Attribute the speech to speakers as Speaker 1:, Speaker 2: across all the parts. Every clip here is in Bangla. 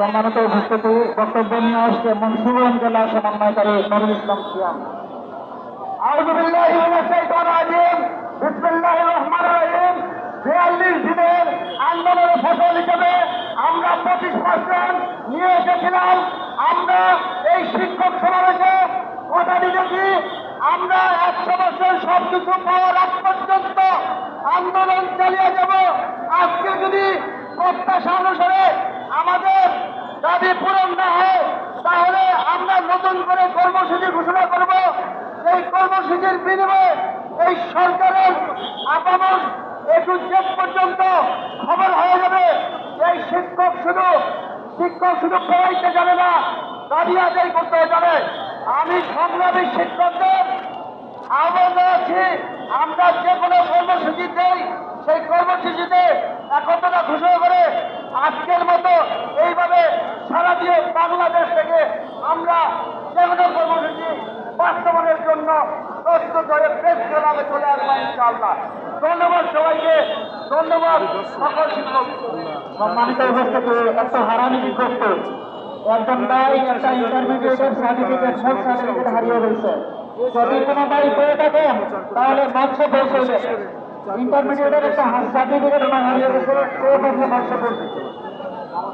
Speaker 1: সম্মানিত উপস্থিতি, বক্তব্য নিয়ে আসছে মনসুরগঞ্জ জেলা সমন্বয়কারী নুরুল ইসলাম সিয়াম।
Speaker 2: আউযু বিল্লাহি মিনাশ শাইতানির রাজিম। বিসমিল্লাহির রহমানির রহিম। 42 দিনের আন্দোলনের ফসল হিসেবে আমরা এই শিক্ষক আমরা একশো বছর সব কিছু পাওয়ার আগ পর্যন্ত আন্দোলন চালিয়ে যাব। আজকে যদি প্রত্যাশা অনুসারে আমাদের দাবি পূরণ না হয়, তাহলে আমরা নতুন করে কর্মসূচি ঘোষণা করব। এই কর্মসূচির বিনিময়ে এই সরকারের আপামন একটু জেট পর্যন্ত খবর হয়ে যাবে। এই শিক্ষক শুধু শিক্ষক শুধু পড়াইতে যাবে না, দাবি আদায় করতে যাবে আমি সংগ্রামী শিক্ষকদের আহ্বান আছি আমরা যে কোনো কর্মসূচি দেই, সেই কর্মসূচিতে একত্রতা ঘোষণা করে আজকের মতো এইভাবে দিয়ে বাংলাদেশ থেকে আমরা যে কর্মসূচি বাস্তবায়নের জন্য প্রস্তুত হয়ে প্রেস ক্লাবে চলে আসব ইনশাআল্লাহ। ধন্যবাদ সবাইকে। ধন্যবাদ সকল
Speaker 1: সম্মানিত উপস্থিতি একটা হারানি একজন ভাই একটা ইন্টারমিডিয়েটের সার্টিফিকেট মোট সার্টিফিকেট হারিয়ে ফেলছে। যদি কোনো ভাই পেয়ে থাকেন তাহলে পৌঁছবে ইন্টারমিডিয়েটের একটা সার্টিফিকেট হারিয়ে গেছে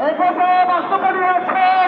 Speaker 2: এই বক্তব্য নিয়েছেন